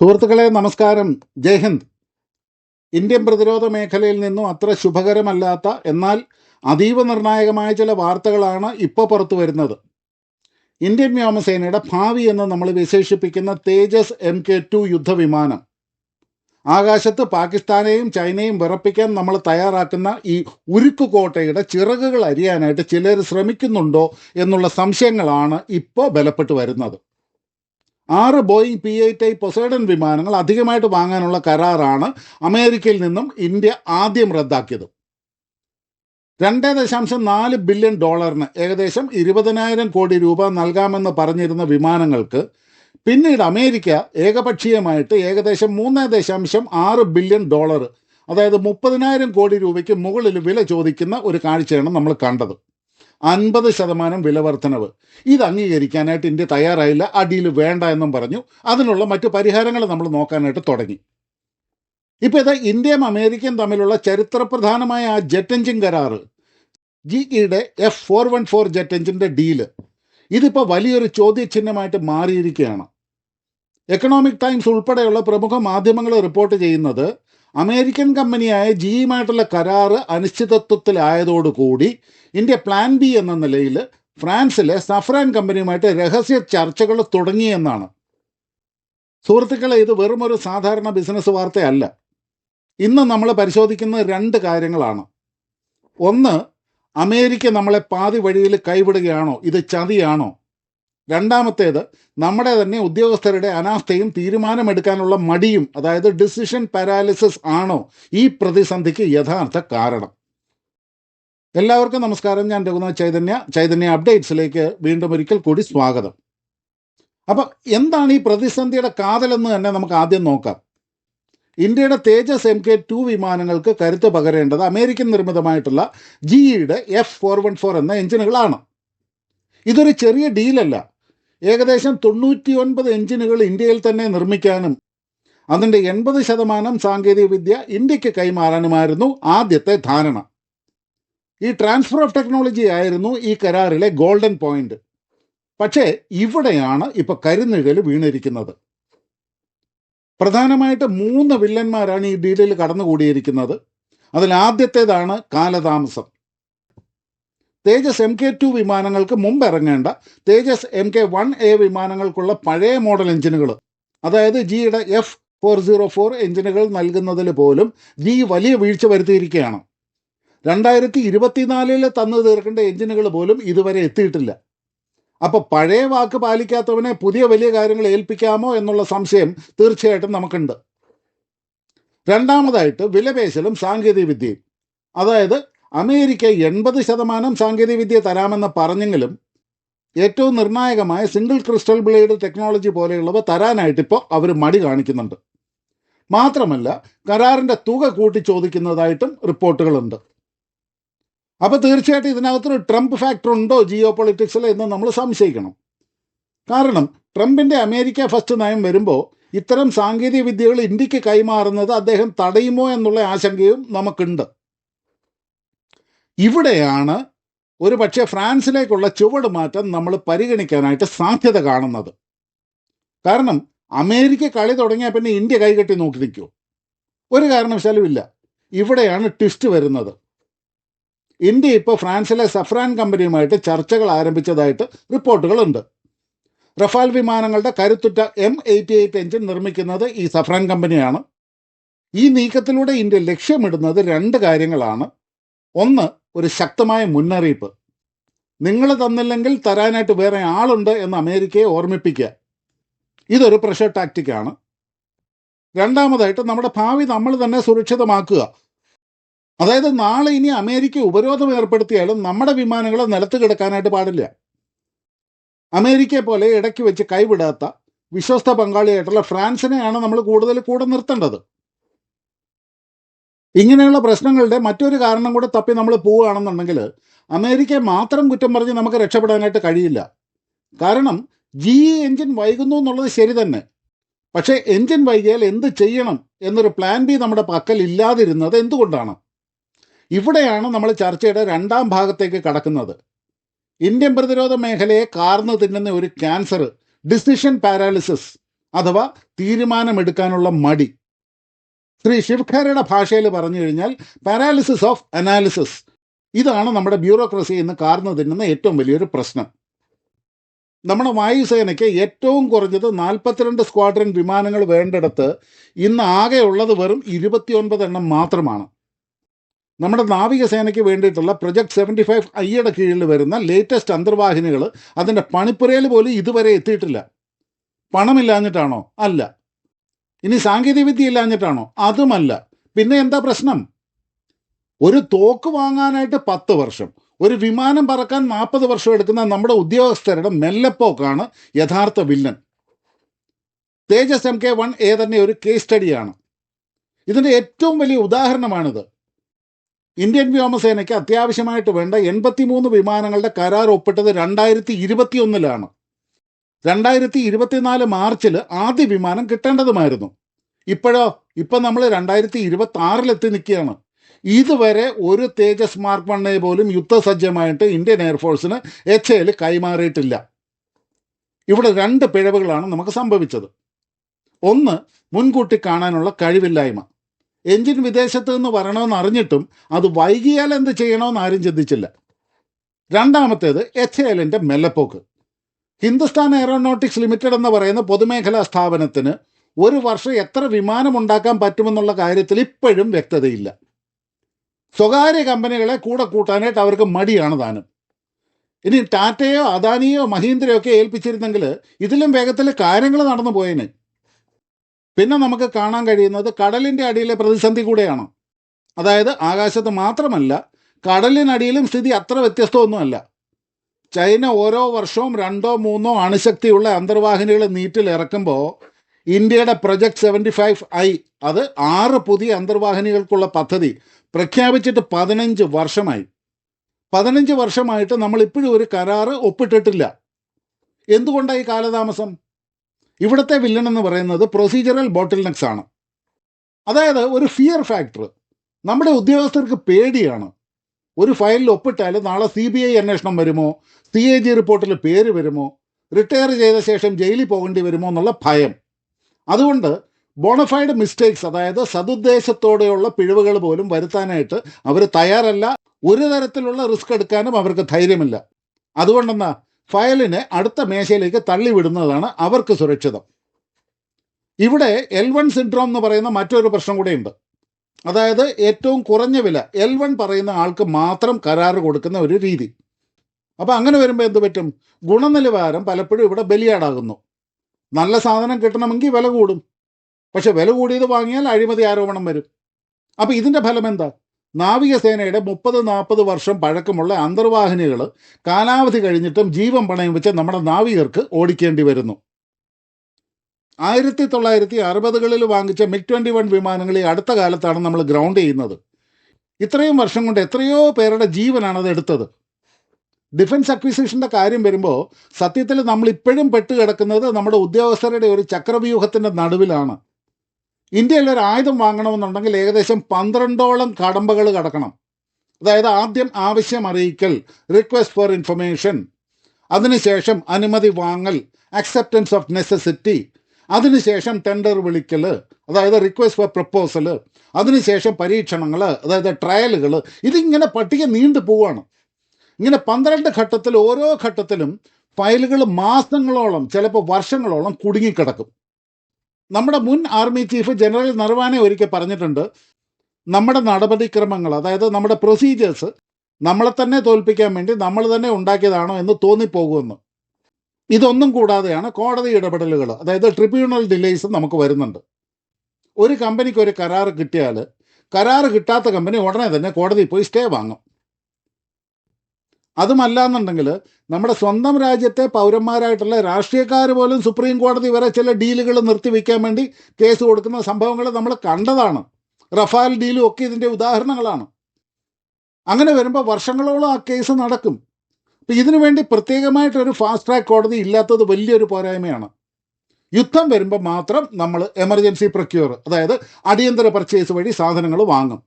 സുഹൃത്തുക്കളെ നമസ്കാരം. ജയ് ഹിന്ദ്. ഇന്ത്യൻ പ്രതിരോധ മേഖലയിൽ നിന്നും അത്ര ശുഭകരമല്ലാത്ത എന്നാൽ അതീവ നിർണായകമായ ചില വാർത്തകളാണ് ഇപ്പോൾ പുറത്തു വരുന്നത്. ഇന്ത്യൻ വ്യോമസേനയുടെ ഭാവി എന്ന് നമ്മൾ വിശേഷിപ്പിക്കുന്ന തേജസ് എം കെ ടു യുദ്ധവിമാനം. ആകാശത്ത് പാകിസ്ഥാനെയും ചൈനയും വിറപ്പിക്കാൻ നമ്മൾ തയ്യാറാക്കുന്ന ഈ ഉരുക്കുകോട്ടയുടെ ചിറകുകൾ അരിയാനായിട്ട് ചിലർ ശ്രമിക്കുന്നുണ്ടോ എന്നുള്ള സംശയങ്ങളാണ് ഇപ്പോൾ ബലപ്പെട്ടു വരുന്നത്. ആറ് Boeing P eight I Poseidon വിമാനങ്ങൾ അധികമായിട്ട് വാങ്ങാനുള്ള കരാറാണ് അമേരിക്കയിൽ നിന്നും ഇന്ത്യ ആദ്യം റദ്ദാക്കിയത്. രണ്ട് ദശാംശം നാല് ബില്യൺ ഡോളറിന് ഏകദേശം ഇരുപതിനായിരം കോടി രൂപ നൽകാമെന്ന് പറഞ്ഞിരുന്ന വിമാനങ്ങൾക്ക് പിന്നീട് അമേരിക്ക ഏകപക്ഷീയമായിട്ട് ഏകദേശം മൂന്ന് ദശാംശം ആറ് ബില്യൺ ഡോളർ അതായത് മുപ്പതിനായിരം കോടി രൂപയ്ക്ക് മുകളിൽ വില ചോദിക്കുന്ന ഒരു കാഴ്ചയാണ് നമ്മൾ കണ്ടത്. അൻപത് ശതമാനം വില വർധനവ്. ഇത് അംഗീകരിക്കാനായിട്ട് ഇന്ത്യ തയ്യാറായില്ല ആ വേണ്ട എന്നും പറഞ്ഞു. അതിനുള്ള മറ്റു പരിഹാരങ്ങൾ നമ്മൾ നോക്കാനായിട്ട് തുടങ്ങി. ഇപ്പോൾ ഇത് ഇന്ത്യയും അമേരിക്കയും തമ്മിലുള്ള ചരിത്രപ്രധാനമായ ആ ജെറ്റ് എഞ്ചിൻ കരാറ് ജി ഇയുടെ F four one four jet എഞ്ചിന്റെ ഡീൽ. ഇതിപ്പോൾ വലിയൊരു ചോദ്യചിഹ്നമായിട്ട് മാറിയിരിക്കുകയാണ്. എക്കണോമിക് ടൈംസ് ഉൾപ്പെടെയുള്ള പ്രമുഖ മാധ്യമങ്ങൾ റിപ്പോർട്ട് ചെയ്യുന്നത് അമേരിക്കൻ കമ്പനിയായ ജിയുമായിട്ടുള്ള കരാറ് അനിശ്ചിതത്വത്തിലായതോടുകൂടി ഇന്ത്യ പ്ലാൻ ബി എന്ന നിലയിൽ ഫ്രാൻസിലെ സഫ്രാൻ കമ്പനിയുമായിട്ട് രഹസ്യ ചർച്ചകൾ തുടങ്ങിയെന്നാണ് സുഹൃത്തുക്കളെ ഇത് വെറും ഒരു സാധാരണ ബിസിനസ് വാർത്തയല്ല. ഇന്ന് നമ്മൾ പരിശോധിക്കുന്ന രണ്ട് കാര്യങ്ങളാണ്. ഒന്ന് അമേരിക്ക നമ്മളെ പാതി വഴിയിൽ കൈവിടുകയാണോ? ഇത് ചതിയാണോ? രണ്ടാമത്തേത് നമ്മുടെ തന്നെ ഉദ്യോഗസ്ഥരുടെ അനാസ്ഥയും തീരുമാനമെടുക്കാനുള്ള മടിയും അതായത് ഡിസിഷൻ പാരാലിസിസ് ആണോ ഈ പ്രതിസന്ധിക്ക് യഥാർത്ഥ കാരണം. എല്ലാവർക്കും നമസ്കാരം. ഞാൻ രഘുനാഥ് ചൈതന്യ. ചൈതന്യ അപ്ഡേറ്റ്സിലേക്ക് വീണ്ടും ഒരിക്കൽ കൂടി സ്വാഗതം. അപ്പം എന്താണ് ഈ പ്രതിസന്ധിയുടെ കാതലെന്ന് തന്നെ നമുക്ക് ആദ്യം നോക്കാം. ഇന്ത്യയുടെ തേജസ് എം കെ ടു വിമാനങ്ങൾക്ക് കരുത്ത് പകരേണ്ടത് അമേരിക്കൻ നിർമ്മിതമായിട്ടുള്ള ജിഇയുടെ എഫ് ഫോർ വൺ ഫോർ എന്ന എഞ്ചിനുകളാണ്. ഇതൊരു ചെറിയ ഡീലല്ല. ഏകദേശം തൊണ്ണൂറ്റി ഒൻപത് എഞ്ചിനുകൾ ഇന്ത്യയിൽ തന്നെ നിർമ്മിക്കാനും അതിന്റെ എൺപത് ശതമാനം സാങ്കേതിക വിദ്യ ഇന്ത്യയ്ക്ക് കൈമാറാനുമായിരുന്നു ആദ്യത്തെ ധാരണ. ഈ ട്രാൻസ്ഫർ ഓഫ് ടെക്നോളജി ആയിരുന്നു ഈ കരാറിലെ ഗോൾഡൻ പോയിന്റ് പക്ഷേ ഇവിടെയാണ് ഇപ്പോൾ കരുനിഴൽ വീണിരിക്കുന്നത്. പ്രധാനമായിട്ട് മൂന്ന് വില്ലന്മാരാണ് ഈ ഡീലിൽ കടന്നുകൂടിയിരിക്കുന്നത്. അതിൽ ആദ്യത്തേതാണ് കാലതാമസം. തേജസ് എം കെ ടു വിമാനങ്ങൾക്ക് മുമ്പ് ഇറങ്ങേണ്ട. Tejas M K one A വിമാനങ്ങൾക്കുള്ള പഴയ മോഡൽ എഞ്ചിനുകൾ അതായത് ജിയുടെ എഫ് ഫോർ സീറോ ഫോർ എഞ്ചിനുകൾ നൽകുന്നതിൽ പോലും ജി വലിയ വീഴ്ച വരുത്തിയിരിക്കുകയാണ്. രണ്ടായിരത്തി ഇരുപത്തിനാലിൽ തന്നു തീർക്കേണ്ട എഞ്ചിനുകൾ പോലും ഇതുവരെ എത്തിയിട്ടില്ല. അപ്പോൾ പഴയ വാക്ക് പാലിക്കാത്തവനെ പുതിയ വലിയ കാര്യങ്ങൾ ഏൽപ്പിക്കാമോ എന്നുള്ള സംശയം തീർച്ചയായിട്ടും നമുക്കുണ്ട്. രണ്ടാമതായിട്ട് വിലപേശലും സാങ്കേതിക വിദ്യയും അതായത് അമേരിക്ക എൺപത് ശതമാനം സാങ്കേതികവിദ്യ തരാമെന്ന് പറഞ്ഞെങ്കിലും ഏറ്റവും നിർണായകമായ സിംഗിൾ ക്രിസ്റ്റൽ ബ്ലേഡ് ടെക്നോളജി പോലെയുള്ളവ തരാനായിട്ട് ഇപ്പോൾ അവർ മടി കാണിക്കുന്നുണ്ട്. മാത്രമല്ല കരാറിന്റെ തുക കൂട്ടി ചോദിക്കുന്നതായിട്ടും റിപ്പോർട്ടുകളുണ്ട്. അപ്പോൾ തീർച്ചയായിട്ടും ഇതിനകത്തൊരു ട്രംപ് ഫാക്ടർ ഉണ്ടോ ജിയോ പൊളിറ്റിക്സിൽ എന്ന് നമ്മൾ സംശയിക്കണം. കാരണം ട്രംപിന്റെ അമേരിക്ക ഫസ്റ്റ് നയം വരുമ്പോൾ ഇത്തരം സാങ്കേതിക വിദ്യകൾ ഇന്ത്യയ്ക്ക് കൈമാറുന്നത് അദ്ദേഹം തടയുമോ എന്നുള്ള ആശങ്കയും നമുക്കുണ്ട്. ഇവിടെയാണ് ഒരു പക്ഷേ ഫ്രാൻസിലേക്കുള്ള ചുവട് മാറ്റം നമ്മൾ പരിഗണിക്കാനായിട്ട് സാധ്യത കാണുന്നത്. കാരണം അമേരിക്ക കളി തുടങ്ങിയാൽ പിന്നെ ഇന്ത്യ കൈകെട്ടി നോക്കി നിൽക്കുമോ ഒരു കാരണവശാലും ഇല്ല. ഇവിടെയാണ് ട്വിസ്റ്റ് വരുന്നത്. ഇന്ത്യ ഇപ്പോൾ ഫ്രാൻസിലെ സഫ്രാൻ കമ്പനിയുമായിട്ട് ചർച്ചകൾ ആരംഭിച്ചതായിട്ട് റിപ്പോർട്ടുകളുണ്ട്. റഫാൽ വിമാനങ്ങളുടെ കരുത്തുറ്റ എം എയ്റ്റി എയ്റ്റ് എഞ്ചിൻ നിർമ്മിക്കുന്നത് ഈ സഫ്രാൻ കമ്പനിയാണ്. ഈ നീക്കത്തിലൂടെ ഇന്ത്യ ലക്ഷ്യമിടുന്നത് രണ്ട് കാര്യങ്ങളാണ്. ഒന്ന് ഒരു ശക്തമായ മുന്നറിയിപ്പ്. നിങ്ങൾ തന്നില്ലെങ്കിൽ തരാനായിട്ട് വേറെ ആളുണ്ട് എന്ന് അമേരിക്കയെ ഓർമ്മിപ്പിക്കുക. ഇതൊരു പ്രഷർ ടാക്റ്റിക്കാണ് രണ്ടാമതായിട്ട് നമ്മുടെ ഭാവി നമ്മൾ തന്നെ സുരക്ഷിതമാക്കുക. അതായത് നാളെ ഇനി അമേരിക്ക ഉപരോധം ഏർപ്പെടുത്തിയാലും നമ്മുടെ വിമാനങ്ങളെ നിലത്ത് കിടക്കാനായിട്ട് പാടില്ല. അമേരിക്കയെ പോലെ ഇടയ്ക്ക് വെച്ച് കൈവിടാത്ത വിശ്വസ്ത പങ്കാളിയായിട്ടുള്ള ഫ്രാൻസിനെയാണ് നമ്മൾ കൂടുതൽ കൂടെ നിർത്തേണ്ടത്. ഇങ്ങനെയുള്ള പ്രശ്നങ്ങളുടെ മറ്റൊരു കാരണം കൂടെ തപ്പി നമ്മൾ പോവുകയാണെന്നുണ്ടെങ്കിൽ അമേരിക്കയെ മാത്രം കുറ്റം പറഞ്ഞ് നമുക്ക് രക്ഷപ്പെടാനായിട്ട് കഴിയില്ല. കാരണം ജി എഞ്ചിൻ വൈകുന്നു എന്നുള്ളത് ശരി തന്നെ. പക്ഷേ എഞ്ചിൻ വൈകിയാൽ എന്ത് ചെയ്യണം എന്നൊരു പ്ലാൻ ബി നമ്മുടെ പക്കൽ ഇല്ലാതിരുന്നത് എന്തുകൊണ്ടാണ്? ഇവിടെയാണ് നമ്മൾ ചർച്ചയുടെ രണ്ടാം ഭാഗത്തേക്ക് കടക്കുന്നത്. ഇന്ത്യൻ പ്രതിരോധ മേഖലയെ കാർന്നു തിന്നുന്ന ഒരു ക്യാൻസർ ഡിസിഷൻ പാരാലിസിസ് അഥവാ തീരുമാനമെടുക്കാനുള്ള മടി. ശ്രീ ശിവഖരയുടെ ഭാഷയിൽ പറഞ്ഞു കഴിഞ്ഞാൽ പാരാലിസിസ് ഓഫ് അനാലിസിസ് ഇതാണ് നമ്മുടെ ബ്യൂറോക്രസി എന്ന് കാർന്നു തിന്നുന്ന ഏറ്റവും വലിയൊരു പ്രശ്നം. നമ്മുടെ വായുസേനയ്ക്ക് ഏറ്റവും കുറഞ്ഞത് നാൽപ്പത്തിരണ്ട് സ്ക്വാഡ്രൻ വിമാനങ്ങൾ വേണ്ടിടത്ത് ഇന്ന് ആകെ ഉള്ളത് വെറും ഇരുപത്തിയൊൻപത് എണ്ണം മാത്രമാണ്. നമ്മുടെ നാവികസേനയ്ക്ക് വേണ്ടിയിട്ടുള്ള പ്രൊജക്ട് സെവന്റി ഫൈവ് ഐയുടെ കീഴിൽ വരുന്ന ലേറ്റസ്റ്റ് അന്തർവാഹിനികൾ അതിന്റെ പണിപ്പുരയിൽ പോലും ഇതുവരെ എത്തിയിട്ടില്ല. പണമില്ലാഞ്ഞിട്ടാണോ? അല്ല. ഇനി സാങ്കേതികവിദ്യ ഇല്ലാഞ്ഞിട്ടാണോ അതുമല്ല. പിന്നെ എന്താ പ്രശ്നം? ഒരു തോക്ക് വാങ്ങാനായിട്ട് പത്ത് വർഷം ഒരു വിമാനം പറക്കാൻ നാൽപ്പത് വർഷം എടുക്കുന്ന നമ്മുടെ ഉദ്യോഗസ്ഥരുടെ മെല്ലപ്പോക്കാണ് യഥാർത്ഥ villain. Tejas M K one A തന്നെ ഒരു കേസ് സ്റ്റഡിയാണ് ഇതിന്റെ ഏറ്റവും വലിയ ഉദാഹരണമാണിത്. ഇന്ത്യൻ വ്യോമസേനയ്ക്ക് അത്യാവശ്യമായിട്ട് വേണ്ട എൺപത്തിമൂന്ന് വിമാനങ്ങളുടെ കരാർ ഒപ്പിട്ടത് രണ്ടായിരത്തി ഇരുപത്തിയൊന്നിലാണ്. രണ്ടായിരത്തി ഇരുപത്തിനാല് മാർച്ചിൽ ആദ്യ വിമാനം കിട്ടേണ്ടതുമായിരുന്നു. ഇപ്പോഴോ ഇപ്പം നമ്മൾ രണ്ടായിരത്തി ഇരുപത്തി ആറിലെത്തി നിൽക്കുകയാണ്. ഇതുവരെ ഒരു തേജസ് മാർക്ക് വണ്ണെ പോലും യുദ്ധസജ്ജമായിട്ട് ഇന്ത്യൻ എയർഫോഴ്സിന് എച്ച് എൽ കൈമാറിയിട്ടില്ല. ഇവിടെ രണ്ട് പിഴവുകളാണ് നമുക്ക് സംഭവിച്ചത്. ഒന്ന് മുൻകൂട്ടി കാണാനുള്ള കഴിവില്ലായ്മ. എഞ്ചിൻ വിദേശത്ത് നിന്ന് വരണമെന്ന് അറിഞ്ഞിട്ടും അത് വൈകിയാൽ എന്ത് ചെയ്യണമെന്ന് ആരും ചിന്തിച്ചില്ല. രണ്ടാമത്തേത് എച്ച് എല്ലിന്റെ മെല്ലപ്പോക്ക്. ഹിന്ദുസ്ഥാൻ എയറോനോട്ടിക്സ് ലിമിറ്റഡ് എന്ന് പറയുന്ന പൊതുമേഖലാ സ്ഥാപനത്തിന് ഒരു വർഷം എത്ര വിമാനം ഉണ്ടാക്കാൻ പറ്റുമെന്നുള്ള കാര്യത്തിൽ ഇപ്പോഴും വ്യക്തതയില്ല. സ്വകാര്യ കമ്പനികളെ കൂടെ കൂട്ടാനായിട്ട് അവർക്ക് മടിയാണ് താനും. ഇനി ടാറ്റയോ അദാനിയോ മഹീന്ദ്രയോ ഒക്കെ ഏൽപ്പിച്ചിരുന്നെങ്കിൽ ഇതിലും വേഗത്തിൽ കാര്യങ്ങൾ നടന്നു പോയേനെ. പിന്നെ നമുക്ക് കാണാൻ കഴിയുന്നത് കടലിന്റെ അടിയിലെ പ്രതിസന്ധി കൂടെയാണ്. അതായത് ആകാശത്ത് മാത്രമല്ല കടലിനടിയിലും സ്ഥിതി അത്ര വ്യത്യസ്തമൊന്നുമല്ല. ചൈന ഓരോ വർഷവും രണ്ടോ മൂന്നോ അണുശക്തിയുള്ള അന്തർവാഹിനികൾ നീറ്റിൽ ഇറക്കുമ്പോൾ ഇന്ത്യയുടെ പ്രൊജക്ട് സെവന്റി ഫൈവ് ഐ അത് ആറ് പുതിയ അന്തർവാഹിനികൾക്കുള്ള പദ്ധതി പ്രഖ്യാപിച്ചിട്ട് പതിനഞ്ച് വർഷമായി. പതിനഞ്ച് വർഷമായിട്ട് നമ്മൾ ഇപ്പോഴും ഒരു കരാറ് ഒപ്പിട്ടിട്ടില്ല. എന്തുകൊണ്ടാണ് ഈ കാലതാമസം? ഇവിടുത്തെ വില്ലൻ എന്ന് പറയുന്നത് പ്രൊസീജറൽ ബോട്ടിൽ നെക്സ് ആണ്. അതായത് ഒരു ഫിയർ ഫാക്ടർ നമ്മുടെ ഉദ്യോഗസ്ഥർക്ക് പേടിയാണ്. ഒരു ഫയലിൽ ഒപ്പിട്ടാൽ നാളെ സി ബി ഐ അന്വേഷണം വരുമോ? സി എ ജി റിപ്പോർട്ടിൽ പേര് വരുമോ? റിട്ടയർ ചെയ്ത ശേഷം ജയിലിൽ പോകേണ്ടി വരുമോ എന്നുള്ള ഭയം. അതുകൊണ്ട് ബോണഫൈഡ് മിസ്റ്റേക്സ് അതായത് സതുദ്ദേശത്തോടെയുള്ള പിഴവുകൾ പോലും വരുത്താനായിട്ട് അവർ തയ്യാറല്ല. ഒരു തരത്തിലുള്ള റിസ്ക് എടുക്കാനും അവർക്ക് ധൈര്യമില്ല. അതുകൊണ്ടെന്നാ ഫയലിനെ അടുത്ത മേശയിലേക്ക് തള്ളിവിടുന്നതാണ് അവർക്ക് സുരക്ഷിതം. ഇവിടെ എൽ വൺ സിൻഡ്രോം എന്ന് പറയുന്ന മറ്റൊരു പ്രശ്നം കൂടെയുണ്ട്. അതായത് ഏറ്റവും കുറഞ്ഞ വില. എൽ വൺ പറയുന്ന ആൾക്ക് മാത്രം കരാറ് കൊടുക്കുന്ന ഒരു രീതി. അപ്പോൾ അങ്ങനെ വരുമ്പോൾ എന്ത് പറ്റും? ഗുണനിലവാരം പലപ്പോഴും ഇവിടെ ബലിയാടാകുന്നു. നല്ല സാധനം കിട്ടണമെങ്കിൽ വില കൂടും. പക്ഷെ വില കൂടിയത് വാങ്ങിയാൽ അഴിമതി ആരോപണം വരും. അപ്പോൾ ഇതിന്റെ ഫലം എന്താ? നാവികസേനയുടെ മുപ്പത് നാൽപ്പത് വർഷം പഴക്കമുള്ള അന്തർവാഹിനികൾ കാലാവധി കഴിഞ്ഞിട്ടും ജീവൻ പണയം വെച്ച് നമ്മുടെ നാവികർക്ക് ഓടിക്കേണ്ടി വരുന്നു. ആയിരത്തി തൊള്ളായിരത്തി അറുപതുകളിൽ വാങ്ങിച്ച മിഗ് ട്വന്റി വൺ വിമാനങ്ങളെ അടുത്ത കാലത്താണ് നമ്മൾ ഗ്രൗണ്ട് ചെയ്യുന്നത്. ഇത്രയും വർഷം കൊണ്ട് എത്രയോ പേരുടെ ജീവനാണ് അത് എടുത്തത്. ഡിഫൻസ് അക്വിസിഷന്റെ കാര്യം വരുമ്പോൾ സത്യത്തിൽ നമ്മൾ ഇപ്പോഴും പെട്ട് കിടക്കുന്നത് നമ്മുടെ ഉദ്യോഗസ്ഥരുടെ ഒരു ചക്രവ്യൂഹത്തിന്റെ നടുവിലാണ്. ഇന്ത്യയിൽ ഒരു ആയുധം വാങ്ങണമെന്നുണ്ടെങ്കിൽ ഏകദേശം പന്ത്രണ്ടോളം കടമ്പകൾ കടക്കണം. അതായത് ആദ്യം ആവശ്യം അറിയിക്കൽ റിക്വസ്റ്റ് ഫോർ ഇൻഫർമേഷൻ അതിനുശേഷം അനുമതി വാങ്ങൽ അക്സെപ്റ്റൻസ് ഓഫ് നെസസിറ്റി അതിനുശേഷം ടെൻഡർ വിളിക്കൽ അതായത് റിക്വസ്റ്റ് ഫോർ പ്രപ്പോസൽ അതിനുശേഷം പരീക്ഷണങ്ങൾ അതായത് ട്രയലുകൾ ഇതിങ്ങനെ പട്ടിക നീണ്ടു പോവുകയാണ് ഇങ്ങനെ പന്ത്രണ്ട് ഘട്ടത്തിൽ ഓരോ ഘട്ടത്തിലും ഫയലുകൾ മാസങ്ങളോളം ചിലപ്പോൾ വർഷങ്ങളോളം കുടുങ്ങിക്കിടക്കും. നമ്മുടെ മുൻ ആർമി ചീഫ് ജനറൽ നർവാനെ ഒരിക്കൽ പറഞ്ഞിട്ടുണ്ട് നമ്മുടെ നടപടിക്രമങ്ങൾ അതായത് നമ്മുടെ പ്രൊസീജിയേഴ്സ് നമ്മളെ തന്നെ തോൽപ്പിക്കാൻ വേണ്ടി നമ്മൾ തന്നെ ഉണ്ടാക്കിയതാണോ എന്ന് തോന്നിപ്പോകുമെന്ന്. ഇതൊന്നും കൂടാതെയാണ് കോടതി ഇടപെടലുകൾ അതായത് ട്രിബ്യൂണൽ ഡിലേസ് നമുക്ക് വരുന്നുണ്ട്. ഒരു കമ്പനിക്ക് ഒരു കരാർ കിട്ടിയാൽ കരാർ കിട്ടാത്ത കമ്പനി ഉടനെ തന്നെ കോടതിയിൽ പോയി സ്റ്റേ വാങ്ങും. അതുമല്ല എന്നുണ്ടെങ്കിൽ നമ്മുടെ സ്വന്തം രാജ്യത്തെ പൗരന്മാരായിട്ടുള്ള രാഷ്ട്രീയക്കാർ പോലും സുപ്രീം കോടതി വരെ ചില ഡീലുകൾ നിർത്തിവെക്കാൻ വേണ്ടി കേസ് കൊടുക്കുന്ന സംഭവങ്ങൾ നമ്മൾ കണ്ടതാണ്. റഫാൽ ഡീലും ഒക്കെ ഇതിന്റെ ഉദാഹരണങ്ങളാണ്. അങ്ങനെ വരുമ്പോൾ വർഷങ്ങളോളം ആ കേസ് നടക്കും. ഇതിനു വേണ്ടി പ്രത്യേകമായിട്ടൊരു ഫാസ്റ്റ് ട്രാക്ക് കോടതി ഇല്ലാത്തത് വലിയൊരു പോരായ്മയാണ്. യുദ്ധം വരുമ്പോൾ മാത്രം നമ്മൾ എമർജൻസി പ്രൊക്യൂർ അതായത് അടിയന്തര പർച്ചേസ് വഴി സാധനങ്ങൾ വാങ്ങും.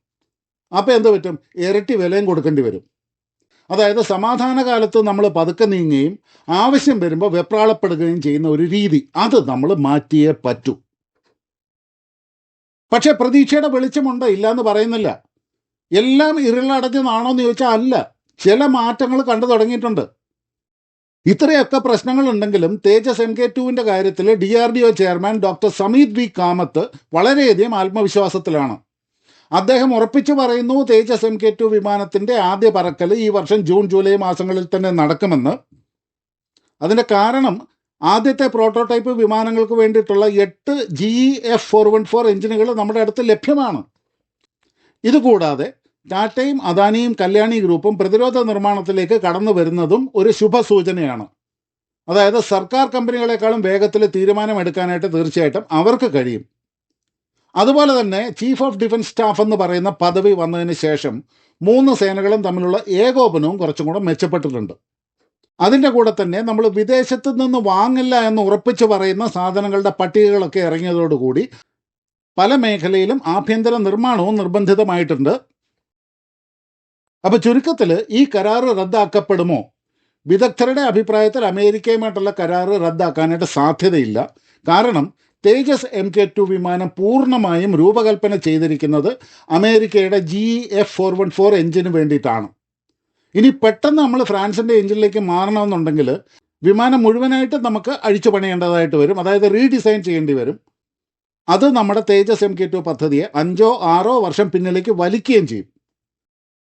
അപ്പോൾ എന്ത് പറ്റും? ഇരട്ടി വിലയും കൊടുക്കേണ്ടി വരും. അതായത് സമാധാന കാലത്ത് നമ്മൾ പതുക്കെ നീങ്ങുകയും ആവശ്യം വരുമ്പോൾ വെപ്രാളപ്പെടുകയും ചെയ്യുന്ന ഒരു രീതി അത് നമ്മൾ മാറ്റിയേ പറ്റൂ. പക്ഷേ പ്രതീക്ഷയുടെ വെളിച്ചമുണ്ട് ഇല്ല എന്ന് പറയുന്നില്ല. എല്ലാം ഇരുളടഞ്ഞതാണോ എന്ന് ചോദിച്ചാൽ അല്ല. ചില മാറ്റങ്ങൾ കണ്ടു തുടങ്ങിയിട്ടുണ്ട്. ഇത്രയൊക്കെ പ്രശ്നങ്ങളുണ്ടെങ്കിലും തേജസ് എം കെ ടുവിന്റെ കാര്യത്തിൽ D R D O chairman doctor Samir V Kamat വളരെയധികം ആത്മവിശ്വാസത്തിലാണ്. അദ്ദേഹം ഉറപ്പിച്ചു പറയുന്നു തേജസ് എം കെ ടു വിമാനത്തിന്റെ ആദ്യ പറക്കൽ ഈ വർഷം ജൂൺ ജൂലൈ മാസങ്ങളിൽ തന്നെ നടക്കുമെന്ന്. അതിന്റെ കാരണം ആദ്യത്തെ പ്രോട്ടോടൈപ്പ് വിമാനങ്ങൾക്ക് വേണ്ടിയിട്ടുള്ള എട്ട് G F four one four എഞ്ചിനുകൾ നമ്മുടെ അടുത്ത് ലഭ്യമാണ്. ഇതുകൂടാതെ ടാറ്റയും അദാനിയും കല്യാണി ഗ്രൂപ്പും പ്രതിരോധ നിർമ്മാണത്തിലേക്ക് കടന്നു വരുന്നതും ഒരു ശുഭസൂചനയാണ്. അതായത് സർക്കാർ കമ്പനികളെക്കാളും വേഗത്തിൽ തീരുമാനമെടുക്കാനായിട്ട് തീർച്ചയായിട്ടും അവർക്ക് കഴിയും. അതുപോലെ തന്നെ ചീഫ് ഓഫ് ഡിഫൻസ് സ്റ്റാഫ് എന്ന് പറയുന്ന പദവി വന്നതിന് ശേഷം മൂന്ന് സേനകളും തമ്മിലുള്ള ഏകോപനവും കുറച്ചും കൂടെ മെച്ചപ്പെട്ടിട്ടുണ്ട്. അതിന്റെ കൂടെ തന്നെ നമ്മൾ വിദേശത്ത് നിന്ന് വാങ്ങില്ല എന്ന് ഉറപ്പിച്ചു പറയുന്ന സാധനങ്ങളുടെ പട്ടികകളൊക്കെ ഇറങ്ങിയതോടുകൂടി പല മേഖലയിലും ആഭ്യന്തര നിർമ്മാണവും നിർബന്ധിതമായിട്ടുണ്ട്. അപ്പൊ ചുരുക്കത്തിൽ ഈ കരാറ് റദ്ദാക്കപ്പെടുമോ? വിദഗ്ധരുടെ അഭിപ്രായത്തിൽ അമേരിക്കയുമായിട്ടുള്ള കരാറ് റദ്ദാക്കാനായിട്ട് സാധ്യതയില്ല. കാരണം തേജസ് എം കെ ടു വിമാനം പൂർണമായും രൂപകൽപ്പന ചെയ്തിരിക്കുന്നത് അമേരിക്കയുടെ G F four one four എഞ്ചിന് വേണ്ടിയിട്ടാണ്. ഇനി പെട്ടെന്ന് നമ്മൾ ഫ്രാൻസിന്റെ എഞ്ചിനിലേക്ക് മാറണമെന്നുണ്ടെങ്കിൽ വിമാനം മുഴുവനായിട്ട് നമുക്ക് അഴിച്ചു പണിയേണ്ടതായിട്ട് വരും. അതായത് റീഡിസൈൻ ചെയ്യേണ്ടി വരും. അത് നമ്മുടെ തേജസ് എം കെ ടു പദ്ധതിയെ അഞ്ചോ ആറോ വർഷം പിന്നിലേക്ക് വലിക്കുകയും ചെയ്യും.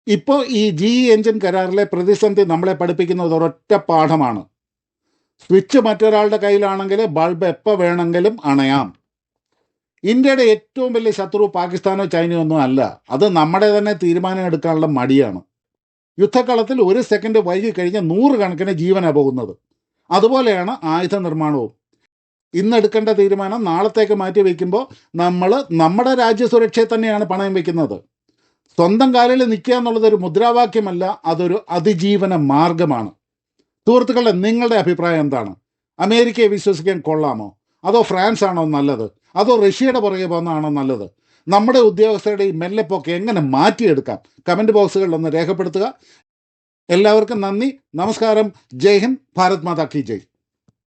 ഇപ്പോൾ ഈ ജി എഞ്ചിൻ കരാറിലെ പ്രതിസന്ധി നമ്മളെ പഠിപ്പിക്കുന്നത് ഒരൊറ്റ പാഠമാണ്. സ്വിച്ച് മറ്റൊരാളുടെ കയ്യിലാണെങ്കിൽ ബൾബ് എപ്പോൾ വേണമെങ്കിലും അണയാം. ഇന്ത്യയുടെ ഏറ്റവും വലിയ ശത്രു പാകിസ്ഥാനോ ചൈനയോ ഒന്നും അല്ല. അത് നമ്മുടെ തന്നെ തീരുമാനം എടുക്കാനുള്ള മടിയാണ്. യുദ്ധക്കളത്തിൽ ഒരു സെക്കൻഡ് വൈകി കഴിഞ്ഞ് നൂറുകണക്കിന് ജീവനാണ് പോകുന്നത്. അതുപോലെയാണ് ആയുധ നിർമ്മാണവും. ഇന്നെടുക്കേണ്ട തീരുമാനം നാളത്തേക്ക് മാറ്റി വയ്ക്കുമ്പോൾ നമ്മൾ നമ്മുടെ രാജ്യസുരക്ഷയെ തന്നെയാണ് പണയം വയ്ക്കുന്നത്. സ്വന്തം കാലിൽ നിൽക്കുക എന്നുള്ളത് ഒരു മുദ്രാവാക്യമല്ല അതൊരു അതിജീവന മാർഗമാണ്. സുഹൃത്തുക്കളെ നിങ്ങളുടെ അഭിപ്രായം എന്താണ്? അമേരിക്കയെ വിശ്വസിക്കാൻ കൊള്ളാമോ? അതോ ഫ്രാൻസ് ആണോ നല്ലത്? അതോ റഷ്യയുടെ പുറകെ പോകുന്നതാണോ നല്ലത്? നമ്മുടെ ഉദ്യോഗസ്ഥരുടെ ഈ മെല്ലെപ്പൊക്കെ എങ്ങനെ മാറ്റിയെടുക്കാം? കമന്റ് ബോക്സുകളിൽ ഒന്ന് രേഖപ്പെടുത്തുക. എല്ലാവർക്കും നന്ദി. നമസ്കാരം. ജയ് ഹിന്ദ്. ഭാരത് മാതാ കി ജയ്.